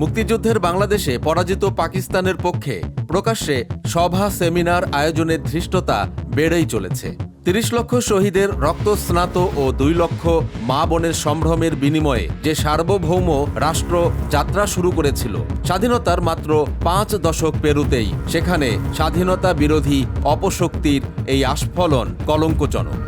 মুক্তিযুদ্ধের বাংলাদেশে পরাজিত পাকিস্তানের পক্ষে প্রকাশ্যে সভা, সেমিনার আয়োজনের ধৃষ্টতা বেড়েই চলেছে। তিরিশ লক্ষ শহীদের রক্তস্নাত ও দুই লক্ষ মা বোনের সম্ভ্রমের বিনিময়ে যে সার্বভৌম রাষ্ট্র যাত্রা শুরু করেছিল, স্বাধীনতার মাত্র পাঁচ দশক পেরুতেই সেখানে স্বাধীনতা বিরোধী অপশক্তির এই আস্ফলন কলঙ্কজনক।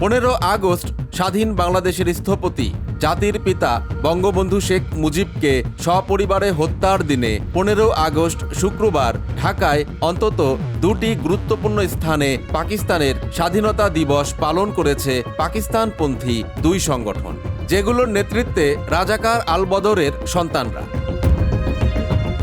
পনেরো আগস্ট স্বাধীন বাংলাদেশের স্থপতি জাতির পিতা বঙ্গবন্ধু শেখ মুজিবকে সপরিবারে হত্যার দিনে পনেরো আগস্ট শুক্রবার ঢাকায় অন্তত দুটি গুরুত্বপূর্ণ স্থানে পাকিস্তানের স্বাধীনতা দিবস পালন করেছে পাকিস্তানপন্থী দুই সংগঠন, যেগুলোর নেতৃত্বে রাজাকার আলবদরের সন্তানরা।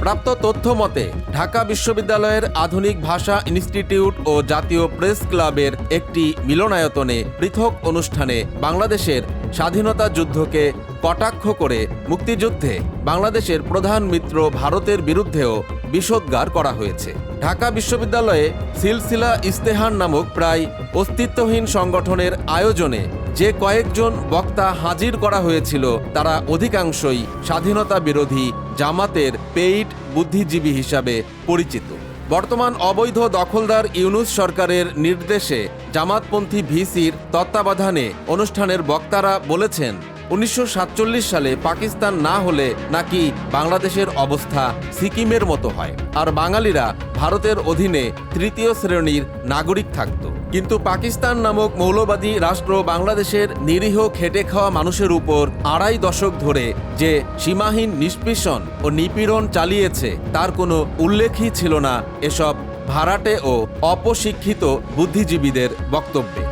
প্রাপ্ত তথ্য মতে, ঢাকা বিশ্ববিদ্যালয়ের আধুনিক ভাষা ইনস্টিটিউট ও জাতীয় প্রেস ক্লাবের একটি মিলনায়তনে পৃথক অনুষ্ঠানে বাংলাদেশের স্বাধীনতা যুদ্ধকে কটাক্ষ করে মুক্তিযুদ্ধে বাংলাদেশের প্রধান মিত্র ভারতের বিরুদ্ধেও বিষোদ্গার করা হয়েছে। ঢাকা বিশ্ববিদ্যালয়ে সিলসিলা ইস্তেহান নামক প্রায় অস্তিত্বহীন সংগঠনের আয়োজনে যে কয়েকজন বক্তা হাজির করা হয়েছিল, তারা অধিকাংশই স্বাধীনতা বিরোধী জামাতের পেইড বুদ্ধিজীবী হিসাবে পরিচিত। বর্তমান অবৈধ দখলদার ইউনুস সরকারের নির্দেশে জামাতপন্থী ভিসির তত্ত্বাবধানে অনুষ্ঠানের বক্তারা বলেছেন উনিশশো সাতচল্লিশ সালে পাকিস্তান না হলে নাকি বাংলাদেশের অবস্থা সিকিমের মতো হয়। আর বাঙালিরা ভারতের অধীনে তৃতীয় শ্রেণির নাগরিক থাকত। কিন্তু পাকিস্তান নামক মৌলবাদী রাষ্ট্র বাংলাদেশের নিরীহ খেটে খাওয়া মানুষের উপর আড়াই দশক ধরে যে সীমাহীন নিষ্পেষণ ও নিপীড়ন চালিয়েছে, তার কোনো উল্লেখই ছিল না এসব ভাড়াটে ও অপশিক্ষিত বুদ্ধিজীবীদের বক্তব্যে।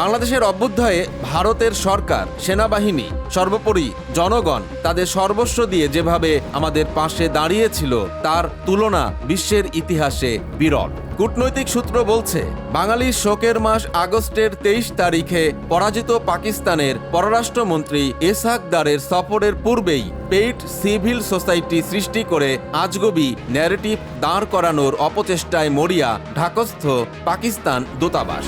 বাংলাদেশের অভ্যুদয়ে ভারতের সরকার, সেনাবাহিনী, সর্বোপরি জনগণ তাদের সর্বস্ব দিয়ে যেভাবে আমাদের পাশে দাঁড়িয়েছিল, তার তুলনা বিশ্বের ইতিহাসে বিরল। কূটনৈতিক সূত্র বলছে বাঙালির শোকের মাস আগস্টের তেইশ তারিখে পরাজিত পাকিস্তানের পররাষ্ট্রমন্ত্রী এসহাক দারের সফরের পূর্বেই পেইড সিভিল সোসাইটি সৃষ্টি করে আজগবি ন্যারেটিভ দাঁড় করানোর অপচেষ্টায় মরিয়া ঢাকস্থ পাকিস্তান দূতাবাস।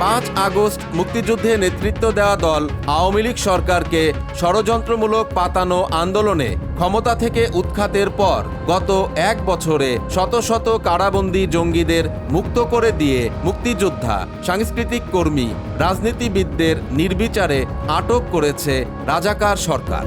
পাঁচ আগস্ট মুক্তিযুদ্ধে নেতৃত্ব দেওয়া দল আওয়ামী লীগ সরকারকে ষড়যন্ত্রমূলক পাতানো আন্দোলনে ক্ষমতা থেকে উৎখাতের পর গত এক বছরে শত শত কারাবন্দী জঙ্গিদের মুক্ত করে দিয়ে মুক্তিযোদ্ধা, সাংস্কৃতিক কর্মী, রাজনীতিবিদদের নির্বিচারে আটক করেছে রাজাকার সরকার।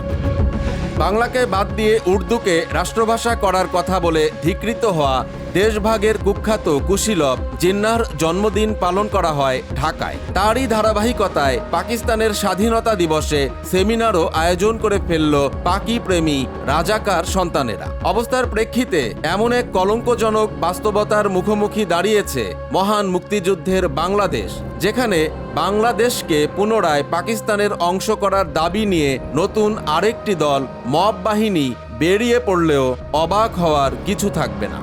বাংলাকে বাদ দিয়ে উর্দুকে রাষ্ট্রভাষা করার কথা বলে ধিকৃত হওয়া দেশভাগের কুখ্যাত কুশীলব জিন্নার জন্মদিন পালন করা হয় ঢাকায়। তারই ধারাবাহিকতায় পাকিস্তানের স্বাধীনতা দিবসে সেমিনারও আয়োজন করে ফেলল পাকি প্রেমী রাজাকার সন্তানেরা। অবস্থার প্রেক্ষিতে এমন এক কলঙ্কজনক বাস্তবতার মুখোমুখি দাঁড়িয়েছে মহান মুক্তিযুদ্ধের বাংলাদেশ, যেখানে বাংলাদেশকে পুনরায় পাকিস্তানের অংশ করার দাবি নিয়ে নতুন আরেকটি দল মব বাহিনী বেরিয়ে পড়লেও অবাক হওয়ার কিছু থাকবে না।